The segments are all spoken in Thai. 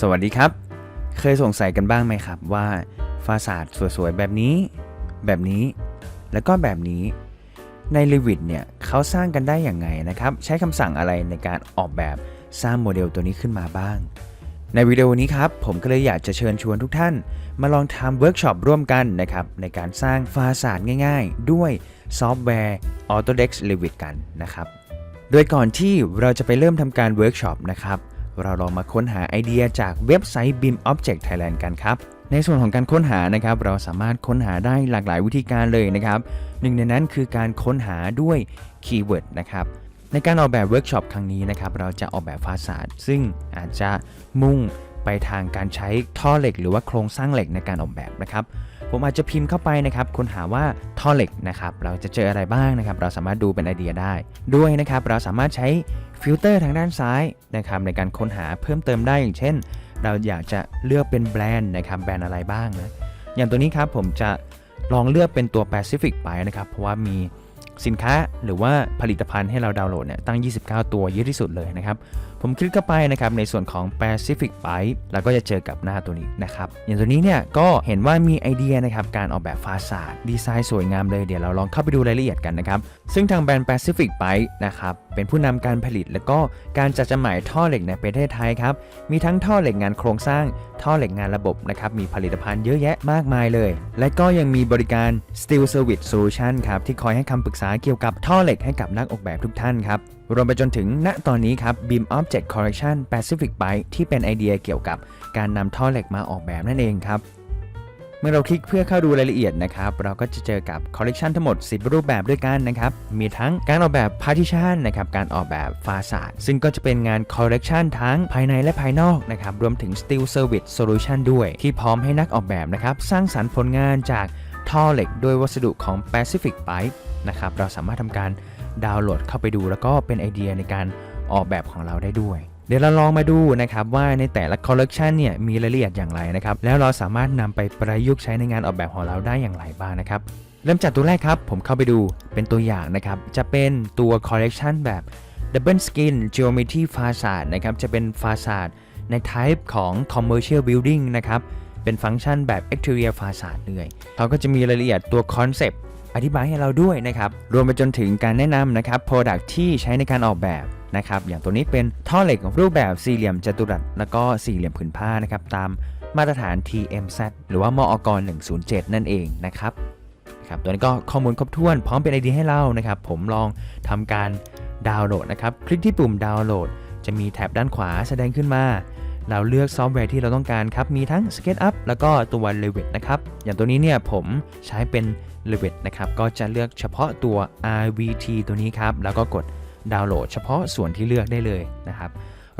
สวัสดีครับ เคยสงสัยกันบ้างไหมครับว่าฟาสาดสวยๆแบบนี้ แบบนี้ แล้วก็แบบนี้ ใน Revit เนี่ยเขาสร้างกันได้อย่างไงนะครับ ใช้คำสั่งอะไรในการออกแบบสร้างโมเดลตัวนี้ขึ้นมาบ้าง ในวิดีโอนี้ครับ ผมก็เลยอยากจะเชิญชวนทุกท่าน มาลองทำเวิร์กช็อปร่วมกันนะครับ ในการสร้างฟาสาดง่าย ๆ ด้วยซอฟต์แวร์ Autodesk Revit กันนะครับ โดยก่อนที่เราจะไปเริ่มทำการเวิร์กช็อปนะครับ เราลองมาค้นหาไอเดียจากเว็บไซต์ BIM Object Thailand กันครับ ในส่วนของการค้นหานะครับ เราสามารถค้นหาได้หลากหลายวิธีการเลยนะครับ หนึ่งในนั้นคือการค้นหาด้วยคีย์เวิร์ดนะครับในการออกแบบเวิร์กช็อปครั้งนี้นะครับ เราจะออกแบบฟาสาดซึ่งอาจจะมุ่งไปทางการใช้ท่อเหล็ก หรือว่าโครงสร้างเหล็กในการออกแบบนะครับ ผมอาจจะพิมพ์เข้าไปนะครับค้นหาว่าท่อเหล็กนะครับ เราจะเจออะไรบ้างนะครับ เราสามารถดูเป็นไอเดียได้ ด้วยนะครับ เราสามารถใช้ ฟิลเตอร์ทางด้านซ้ายนะครับในการค้นหาเพิ่มเติมได้อย่างเช่น เราอยากจะเลือกเป็นแบรนด์นะครับแบรนด์อะไรบ้างนะอย่างตัวนี้ครับผมจะลองเลือกเป็นตัว Pacific ไปนะครับเพราะว่ามีสินค้าหรือว่าผลิตภัณฑ์ให้เราดาวน์โหลดเนี่ยตั้ง 29 ตัวเยอะที่สุดเลยนะครับผมคลิกเข้าไปนะครับในส่วนของ Pacific Byte แล้วก็จะเจอกับหน้าตัวนี้นะครับอย่างตัวนี้เนี่ยก็เห็นว่ามีไอเดียนะครับการออกแบบฟาสาดดีไซน์สวยงามเลยเดี๋ยวเราลองเข้าไปดูรายละเอียดกันนะครับซึ่งทางแบรนด์ Pacific Byte นะครับเป็นผู้นำการผลิตและก็การจัดจำหน่ายท่อเหล็กในประเทศไทยครับมีทั้งท่อเหล็กงานโครงสร้าง ท่อเหล็กงานระบบนะครับมีผลิตภัณฑ์เยอะแยะมากมายเลย และก็ยังมีบริการ Steel Service Solution ครับที่คอยให้คำปรึกษาเกี่ยวกับท่อเหล็กให้กับนักออกแบบทุกท่านครับ รวมไปจนถึงณตอนนี้ครับ Beam Object Correction Pacific Byte ที่เป็นไอเดียเกี่ยวกับการนำท่อเหล็กมาออกแบบนั่นเองครับ เมื่อเราคลิกเพื่อเข้าดูรายละเอียดนะครับ เราก็จะเจอกับคอลเลกชันทั้งหมด 10 รูปแบบด้วยกันนะครับ มีทั้งการออกแบบ partition นะครับ การออกแบบฟาสาดซึ่งก็จะเป็นงานคอลเลกชันทั้งภายในและภายนอกนะครับ รวมถึง steel service solution ด้วย ที่พร้อมให้นักออกแบบนะครับ สร้างสรรค์ผลงานจากท่อเหล็กโดยวัสดุของ Pacific Pipe นะครับ เราสามารถทำการ ดาวน์โหลดเข้าไปดู แล้วก็เป็นไอเดียในการออกแบบของเราได้ด้วยเดี๋ยวเราลองมาดูนะครับว่าในแต่ละคอลเลกชันเนี่ยมีรายละเอียดอย่างไรนะครับแล้วเราสามารถนำไปประยุกต์ใช้ในงานออกแบบของเราได้อย่างไรบ้างนะครับเริ่มจากตัวแรกครับผมเข้าไปดูเป็นตัวอย่างนะครับจะเป็นตัวคอลเลกชันแบบ Double Skin Geometry Facade นะครับจะเป็นฟาสาดใน type ของ Commercial Building นะครับเป็นฟังก์ชันแบบ Exterior Facade เลยเขาก็จะมีรายละเอียดตัวค อธิบายให้เราด้วยนะครับ รวมไปจนถึงการแนะนำนะครับ Product ที่ใช้ในการออกแบบนะครับ อย่างตัวนี้เป็นท่อเหล็กรูปแบบสี่เหลี่ยมจัตุรัส แล้วก็สี่เหลี่ยมผืนผ้านะครับ ตามมาตรฐาน TMZ หรือว่ามอกร107 นั่นเองนะครับครับตัวนี้ก็ข้อมูลครบถ้วนพร้อมเป็นไอเดียให้เรานะครับ ผมลองทำการดาวน์โหลดนะครับ คลิกที่ปุ่มดาวน์โหลด จะมีแท็บด้านขวาแสดงขึ้นมา เราเลือกซอฟต์แวร์ที่เราต้องการครับ มีทั้ง SketchUp แล้วก็ตัว Revit นะครับ อย่างตัวนี้เนี่ยผมใช้เป็น Revit นะครับ ก็จะเลือกเฉพาะตัว RVT ตัวนี้ครับ แล้วก็กดดาวน์โหลด เฉพาะส่วนที่เลือกได้เลยนะครับ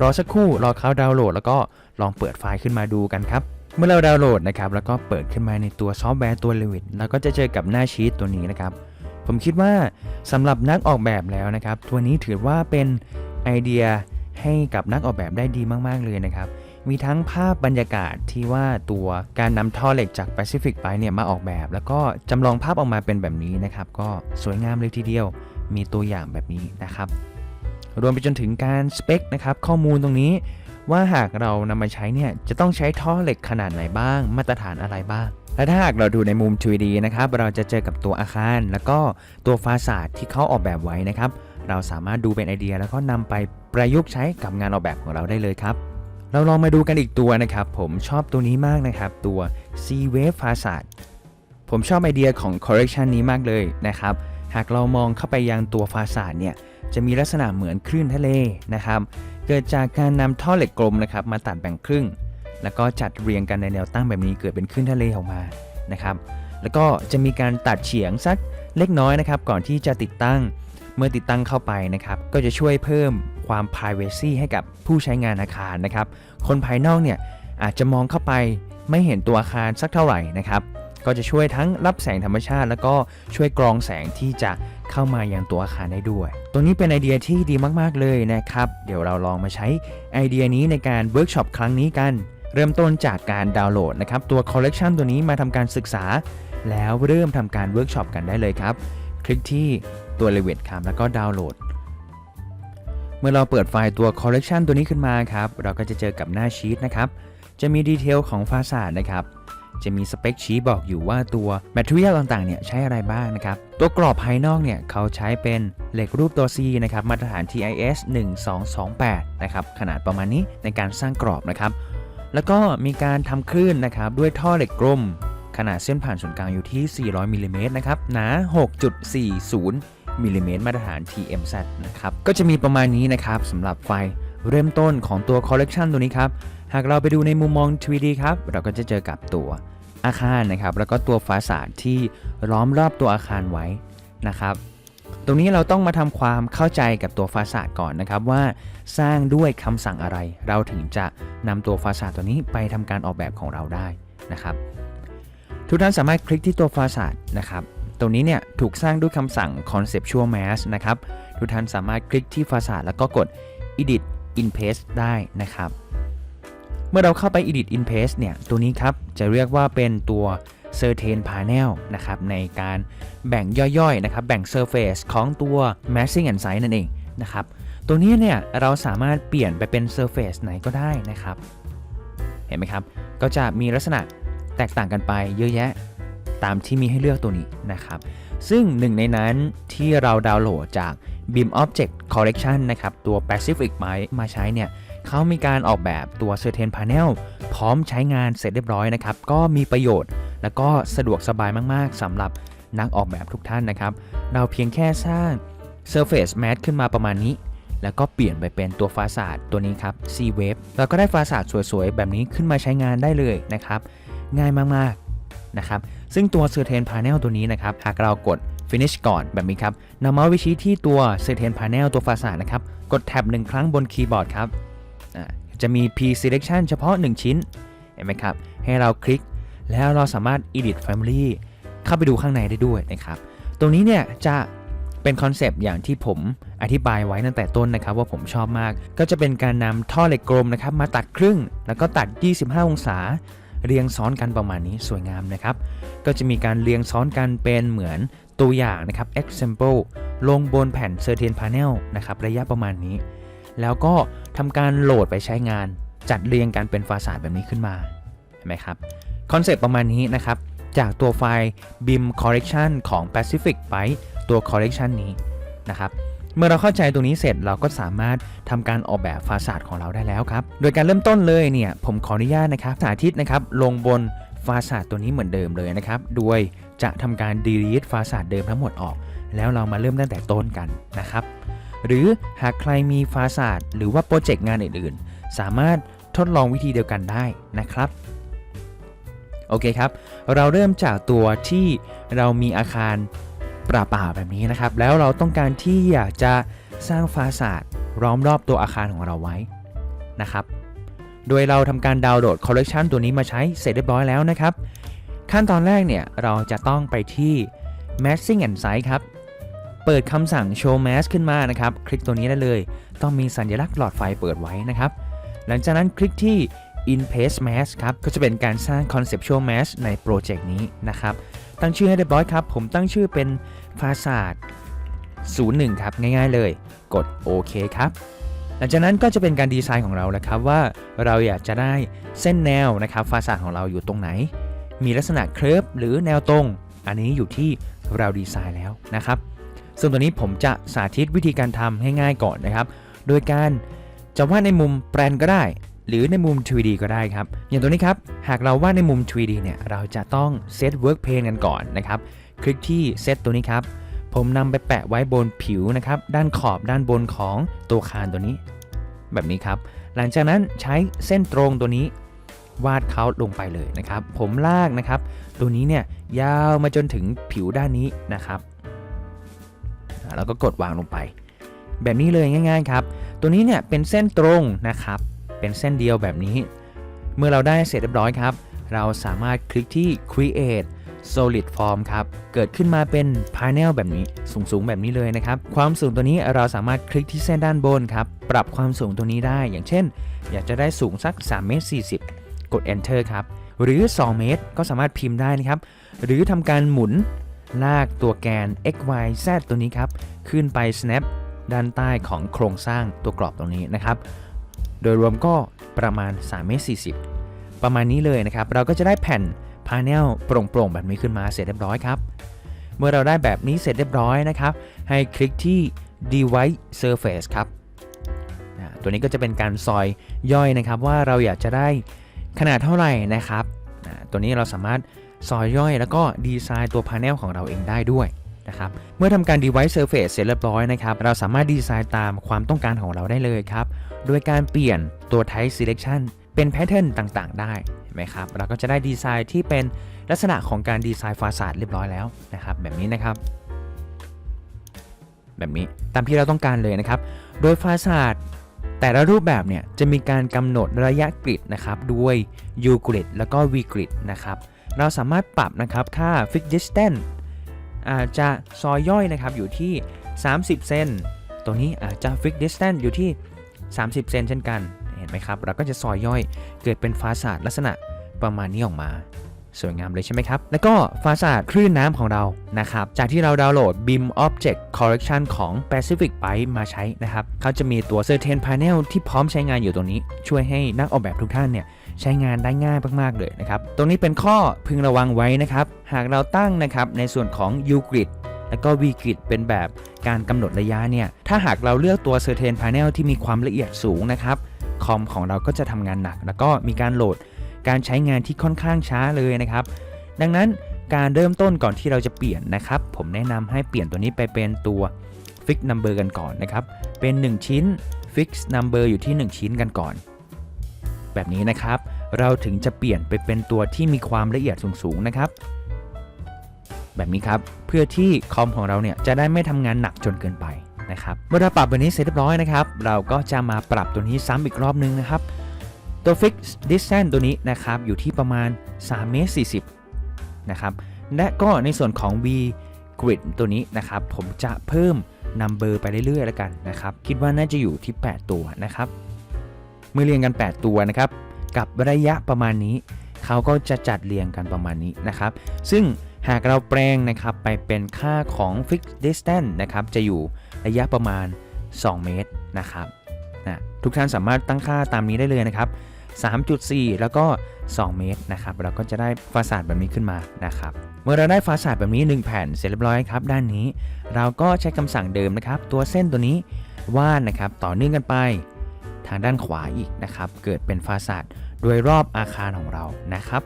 รอสักครู่ รอเขาดาวน์โหลด แล้วก็ลองเปิดไฟล์ขึ้นมาดูกันครับ เมื่อเราดาวน์โหลดนะครับ แล้วก็เปิดขึ้นมาในตัวซอฟต์แวร์ตัว Revit เราก็จะเจอกับหน้าชีตตัวนี้นะครับ ผมคิดว่าสำหรับนักออกแบบแล้วนะครับ ตัวนี้ถือว่าเป็นไอเดีย ให้กับนักออกแบบได้ดีมาก ๆ เลยนะครับ มีทั้งภาพบรรยากาศที่ว่าตัวการนำท่อเหล็กจากแปซิฟิกไปเนี่ยมาออกแบบ แล้วก็จำลองภาพออกมาเป็นแบบนี้นะครับ ก็สวยงามเลยทีเดียว มีตัวอย่างแบบนี้นะครับ รวมไปจนถึงการสเปคนะครับข้อมูลตรงนี้ว่าหากเรานำมาใช้เนี่ยจะต้องใช้ท่อเหล็กขนาดไหนบ้าง มาตรฐานอะไรบ้าง และถ้าหากเราดูในมุม 3D นะครับ เราจะเจอกับตัวอาคาร แล้วก็ตัวฟาสาดที่เขาออกแบบไว้นะครับ เราสามารถดูเป็นไอเดียแล้วก็นำไปประยุกต์ใช้กับงานออกแบบของเราได้เลยครับเราลองมาดูกันอีกตัวนะครับ ผมชอบตัวนี้มากนะครับ ตัว C Wave Facade ผมชอบไอเดียของ correction นี้มากเลยนะครับ หากเรามองเข้าไปยังตัวฟาสาดเนี่ยจะมีลักษณะเหมือนคลื่นทะเลนะครับ เกิดจากการนำท่อเหล็กกลมนะครับมาตัดแบ่งครึ่ง แล้วก็จัดเรียงกันในแนวตั้งแบบนี้เกิดเป็นคลื่นทะเลออกมานะครับ แล้วก็จะมีการตัดเฉียงสักเล็กน้อยนะครับ ก่อนที่จะติดตั้ง เมื่อติดตั้งเข้าไปนะครับ ก็จะช่วยเพิ่มความ privacy ให้กับผู้ใช้งานอาคารนะครับ คนภายนอกเนี่ยอาจจะมองเข้าไปไม่เห็นตัวอาคารสักเท่าไหร่นะครับ ก็จะช่วยทั้งรับแสงธรรมชาติ แล้วก็ช่วยกรองแสงที่จะเข้ามายังตัวอาคารได้ด้วย ตัวนี้เป็นไอเดียที่ดีมากๆเลยนะครับ เดี๋ยวเราลองมาใช้ไอเดียนี้ในการเวิร์กช็อปครั้งนี้กัน เริ่มต้นจากการดาวน์โหลดนะครับ ตัวคอลเลกชันตัวนี้มาทำการศึกษา แล้วเริ่มทำการเวิร์กช็อปกันได้เลยครับ คลิกที่ตัว Revit ครับแล้วก็ดาวน์โหลด เมื่อเราเปิดไฟล์ตัว collection ตัวนี้ขึ้นมาครับ เราก็จะเจอกับหน้าชีตนะครับ จะมีดีเทลของฟาสาดนะครับ จะมีสเปคชี้บอกอยู่ว่าตัว Material ต่างๆเนี่ยใช้อะไรบ้างนะครับ ตัวกรอบภายนอกเนี่ยเขาใช้เป็นเหล็กรูปตัว C นะครับมาตรฐาน TIS 1228 นะครับขนาดประมาณนี้ในการสร้างกรอบนะครับแล้วก็มีการทำคลื่นนะครับด้วยท่อเหล็กกลม ขนาดเส้นผ่านศูนย์กลางอยู่ที่ 400มิลลิเมตรนะครับ หนา 6.40มิลลิเมตรมาตรฐาน TMZ นะครับ ก็จะมีประมาณนี้นะครับสำหรับไฟเริ่มต้นของตัว Collection ตัวนี้ครับ หากเราไปดูในมุมมอง 3D ครับ เราก็จะเจอกับตัวอาคารนะครับ แล้วก็ตัวฟาสาดที่ล้อมรอบตัวอาคารไว้นะครับ ตรงนี้เราต้องมาทำความเข้าใจกับตัวฟาสาดก่อนนะครับว่าสร้างด้วยคำสั่งอะไร เราถึงจะนำตัวฟาสาดตัวนี้ไปทำการออกแบบของเราได้นะครับ ทุกท่านสามารถคลิกที่ตัวฟาสาดนะครับ ตรงนี้เนี่ยถูกสร้างด้วยคำสั่ง conceptual mask นะครับ ทุกท่านสามารถคลิกที่ฟาสาดแล้วก็กด edit in paste ได้นะครับ เมื่อเราเข้าไป edit in paste เนี่ย ตัวนี้ครับจะเรียกว่าเป็นตัว certain panel นะครับในการแบ่งย่อยๆนะครับ แบ่ง surface ของตัว masking and size นั่นเองนะครับ ตัวนี้เนี่ยเราสามารถเปลี่ยนไปเป็น surface ไหนก็ได้นะครับ เห็นไหมครับ ก็จะมีลักษณะ แตกต่างกันไปเยอะแยะตามที่มีให้เลือกตัวนี้นะครับ ซึ่งหนึ่งในนั้นที่เราดาวน์โหลดจาก BIM Object Collection นะครับ ตัว Pacific ไม้มาใช้เนี่ยเขามีการออกแบบตัว Certain Panel พร้อมใช้งานเสร็จเรียบร้อยนะครับ ก็มีประโยชน์ แล้วก็สะดวกสบายมาก ๆสำหรับนักออกแบบทุกท่านนะครับ เราเพียงแค่สร้าง Surface Mask ขึ้นมาประมาณนี้ แล้วก็เปลี่ยนไปเป็นตัวฟาสาดตัวนี้ครับ C Wave เราก็ได้ฟาสาดสวยๆ แบบนี้ขึ้นมาใช้งานได้เลยนะครับ ง่ายมากๆนะครับซึ่งตัว Certain Panel ตัวนี้นะครับหากเรากด Finish ก่อนแบบนี้ครับนำเมาส์วิชี้ที่ตัว Certain Panel ตัวฟาสานะครับกดแท็บหนึ่งครั้งบนคีย์บอร์ดครับจะมี P-selection เฉพาะ 1 ชิ้นเห็นไหมครับให้เราคลิกแล้วเราสามารถ Edit Family เข้าไปดูข้างในได้ด้วยนะครับตรงนี้เนี่ยจะเป็นคอนเซปต์อย่างที่ผมอธิบายไว้ตั้งแต่ต้นนะครับว่าผมชอบมาก ก็จะเป็นการนำท่อเหล็กกลมนะครับมาตัดครึ่ง แล้วก็ตัด 25 องศา เรียงซ้อนกันประมาณนี้สวยงามนะครับ ก็จะมีการเรียงซ้อนกันเป็นเหมือนตัวอย่างนะครับ example ลงบนแผ่น certain panel นะครับระยะประมาณนี้ แล้วก็ทำการโหลดไปใช้งาน จัดเรียงกันเป็นฟาสาดแบบนี้ขึ้นมาเห็นไหมครับคอนเซปต์ประมาณนี้นะครับ จากตัวไฟล์ BIM Collection ของ Pacific ไปตัว Collection นี้นะครับ เมื่อเราเข้าใจตรงนี้เสร็จเราก็สามารถทำการออกแบบฟาสาดของเราได้แล้วครับ โดยการเริ่มต้นเลยเนี่ยผมขออนุญาตนะครับสาธิตนะครับลงบนฟาสาดตัวนี้เหมือนเดิมเลยนะครับโดยจะทำการ delete ฟาสาดเดิมทั้งหมดออก แล้วเรามาเริ่มตั้งแต่ต้นกันนะครับ หรือหากใครมีฟาสาดหรือว่าโปรเจกต์งานอื่นๆ สามารถทดลองวิธีเดียวกันได้นะครับโอเคครับ เราเริ่มจากตัวที่เรามีอาคาร ปล่าๆแบบนี้นะครับ แล้วเราต้องการที่อยากจะสร้างฟาสาดล้อมรอบตัวอาคารของเราไว้นะครับ โดยเราทำการดาวน์โหลดคอลเลกชันตัวนี้มาใช้เสร็จเรียบร้อยแล้วนะครับ ขั้นตอนแรกเนี่ยเราจะต้องไปที่ Massing and Size ครับ เปิดคำสั่ง Show Mask ขึ้นมานะครับ คลิกตัวนี้ได้เลย ต้องมีสัญลักษณ์หลอดไฟเปิดไว้นะครับ หลังจากนั้นคลิกที่ In Paste Mask ครับ ก็จะเป็นการสร้าง Conceptual Mask ในโปรเจกต์นี้นะครับ ตั้งชื่อให้เรียบร้อยครับ ผมตั้งชื่อเป็นฟาสาด01 ครับ ง่ายๆเลย กดโอเคครับ หลังจากนั้นก็จะเป็นการดีไซน์ของเราแล้วครับว่าเราอยากจะได้เส้นแนวนะครับฟาสาดของเราอยู่ตรงไหน มีลักษณะเคลิร์ฟหรือแนวตรง อันนี้อยู่ที่เราดีไซน์แล้วนะครับ ซึ่งตัวนี้ผมจะสาธิตวิธีการทำให้ง่ายก่อนนะครับ โดยการจะวาดในมุมแปลนก็ได้ หรือในมุม 3D ก็ได้ครับ อย่างตัวนี้ครับ หากเราวาดในมุม 3D เนี่ย เราจะต้องเซต Work Plane กันก่อนนะครับ คลิกที่เซตตัวนี้ครับ ผมนำไปแปะไว้บนผิวนะครับ ด้านขอบด้านบนของตัวคานตัวนี้ แบบนี้ครับ หลังจากนั้นใช้เส้นตรงตัวนี้ วาดเขาลงไปเลยนะครับ ผมลากนะครับ ตัวนี้เนี่ยยาวมาจนถึงผิวด้านนี้นะครับ แล้วก็กดวางลงไป แบบนี้เลยง่าย ๆ ครับ ตัวนี้เนี่ยเป็นเส้นตรงนะครับ เป็นเส้นเดียวแบบนี้ เมื่อเราได้เสร็จเรียบร้อยครับ เราสามารถคลิกที่ create solid form ครับ เกิดขึ้นมาเป็น panel แบบนี้ สูงๆ แบบนี้เลยนะครับ ความสูงตัวนี้เราสามารถคลิกที่เส้นด้านบนครับ ปรับความสูงตัวนี้ได้ อย่างเช่น อยากจะได้สูงสัก3เมตร40 กด enter ครับ หรือ 2 เมตรก็สามารถพิมพ์ได้นะครับ หรือทำการหมุนลากตัวแกน x y z ตัวนี้ครับ ขึ้นไป snap ด้านใต้ของโครงสร้างตัวกรอบตรงนี้นะครับ โดยรวมก็ประมาณ3เมตร40 ประมาณนี้เลยนะครับ เราก็จะได้แผ่นพาเนลโปร่งๆ แบบนี้ขึ้นมาเสร็จเรียบร้อยครับ เมื่อเราได้แบบนี้เสร็จเรียบร้อยนะครับ ให้คลิกที่ device surface ครับ ตัวนี้ก็จะเป็นการซอยย่อยนะครับ ว่าเราอยากจะได้ขนาดเท่าไหร่นะครับ ตัวนี้เราสามารถซอยย่อยแล้วก็ดีไซน์ตัวพาเนลของเราเองได้ด้วยนะครับ เมื่อทำการ device surface เสร็จเรียบร้อยนะครับ เราสามารถดีไซน์ตามความต้องการของเราได้เลยครับ โดยการเปลี่ยนตัว type selection เป็นแพทเทิร์นต่างๆ ได้เห็นไหมครับ เราก็จะได้ดีไซน์ที่เป็นลักษณะของการดีไซน์ฟาสาดเรียบร้อยแล้วนะครับ แบบนี้นะครับ แบบนี้ตามที่เราต้องการเลยนะครับ โดยฟาสาดแต่ละรูปแบบเนี่ยจะมีการกำหนดระยะกริดนะครับด้วย U กริดแล้วก็ V กริดนะครับ เราสามารถปรับนะครับค่า fix distance อาจจะซอยย่อยนะครับอยู่ที่ 30 เซนตรงนี้อาจจะ fix distance อยู่ที่ 30 เซนเช่นกัน เห็นไหมครับ เราก็จะซอยย่อยเกิดเป็นฟาสาดลักษณะประมาณนี้ออกมา สวยงามเลยใช่ไหมครับ แล้วก็ฟาสาดคลื่นน้ำของเรานะครับ จากที่เราดาวน์โหลด BIM Object Collection ของ Pacific Pipe มาใช้นะครับ เขาจะมีตัว Certain Panel ที่พร้อมใช้งานอยู่ตรงนี้ ช่วยให้นักออกแบบทุกท่านเนี่ยใช้งานได้ง่ายมาก ๆ เลยนะครับ ตรงนี้เป็นข้อพึงระวังไว้นะครับ หากเราตั้งนะครับในส่วนของ U grid แล้วก็ V grid เป็นแบบการกำหนดระยะเนี่ยถ้าหากเราเลือกตัว Certain Panel ที่มีความละเอียดสูงนะครับคอมของเราก็จะทำงานหนัก แล้วก็มีการโหลดการใช้งานที่ค่อนข้างช้าเลยนะครับ ดังนั้นการเริ่มต้นก่อนที่เราจะเปลี่ยนนะครับ ผมแนะนำให้เปลี่ยนตัวนี้ไปเป็นตัว Fix Number กันก่อนนะครับ เป็น 1 ชิ้น Fix Number อยู่ที่ 1 ชิ้นกันก่อน แบบนี้นะครับ เราถึงจะเปลี่ยนไปเป็นตัวที่มีความละเอียดสูงๆนะครับ แบบนี้ครับ เพื่อที่คอมของเราเนี่ยจะได้ไม่ทำงานหนักจนเกินไปนะครับเมื่อเราปรับแบบนี้เสร็จเรียบร้อยนะครับ เราก็จะมาปรับตัวนี้ซ้ำอีกรอบนึงนะครับ ตัว Fix Distance ตัวนี้นะครับอยู่ที่ประมาณ3เมตร40นะครับและก็ในส่วนของ V Grid ตัวนี้นะครับ ผมจะเพิ่ม Number ไปเรื่อยๆแล้วกันนะครับ คิดว่าน่าจะอยู่ที่ 8 ตัวนะครับ เมื่อเรียงกัน 8 ตัวนะครับ กับระยะประมาณนี้ เขาก็จะจัดเรียงกันประมาณนี้นะครับ ซึ่ง หากเราแปลงนะครับไปเป็นค่าของ fixed distance นะครับจะอยู่ระยะประมาณ 2 เมตรนะครับนะทุกท่านสามารถตั้งค่าตามนี้ได้เลยนะครับ 3.4 แล้วก็ 2 เมตรนะครับเราก็จะได้ฟาสาดแบบนี้ขึ้นมานะครับ เมื่อเราได้ฟาสาดแบบนี้ 1 แผ่นเสร็จเรียบร้อยครับด้านนี้ เราก็ใช้คำสั่งเดิมนะครับ ตัวเส้นตัวนี้วาดนะครับต่อเนื่องกันไปทางด้านขวาอีกนะครับ เกิดเป็นฟาสาดโดยรอบอาคารของเรานะครับ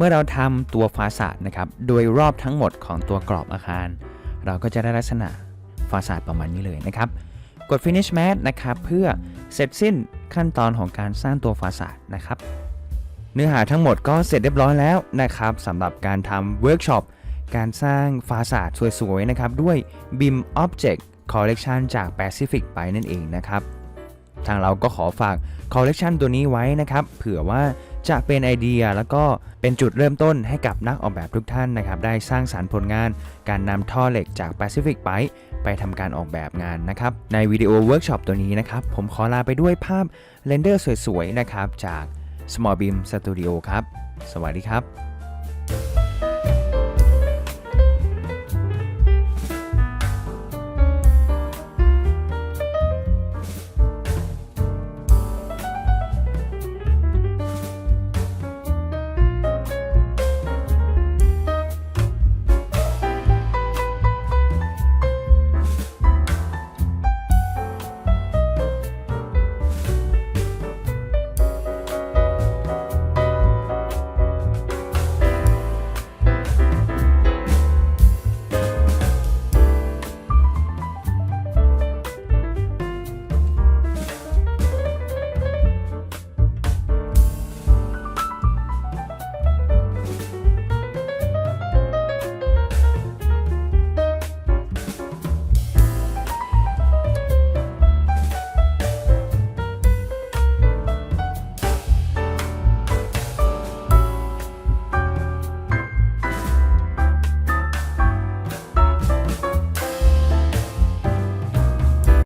เมื่อเราทำตัวฟาสาดนะครับโดยรอบทั้งหมดของตัวกรอบอาคาร เราก็จะได้ลักษณะฟาสาดประมาณนี้เลยนะครับ กด finish mat นะครับเพื่อเสร็จสิ้นขั้นตอนของการสร้างตัวฟาสาดนะครับ เนื้อหาทั้งหมดก็เสร็จเรียบร้อยแล้วนะครับสำหรับการทำเวิร์กช็อปการสร้างฟาสาดสวยๆนะครับด้วย BIM Object Collection จาก Pacific ไปนั่นเองนะครับ ทางเราก็ขอฝากคอลเลกชันตัวนี้ไว้นะครับ เผื่อว่า จะเป็นไอเดียแล้วก็เป็นจุดเริ่มต้นให้กับนักออกแบบทุกท่านนะครับได้สร้างสารรค์ผลงาน การนำท่อเหล็กจาก Pacific p i ไปทำการออกแบบงานนะครับ ในวิดีโอเวิร์กช็อปตัวนี้นะครับ ผมขอลาไปด้วยภาพเรนเดอร์สวยๆนะครับจาก Small Beam Studio ครับ สวัสดีครับ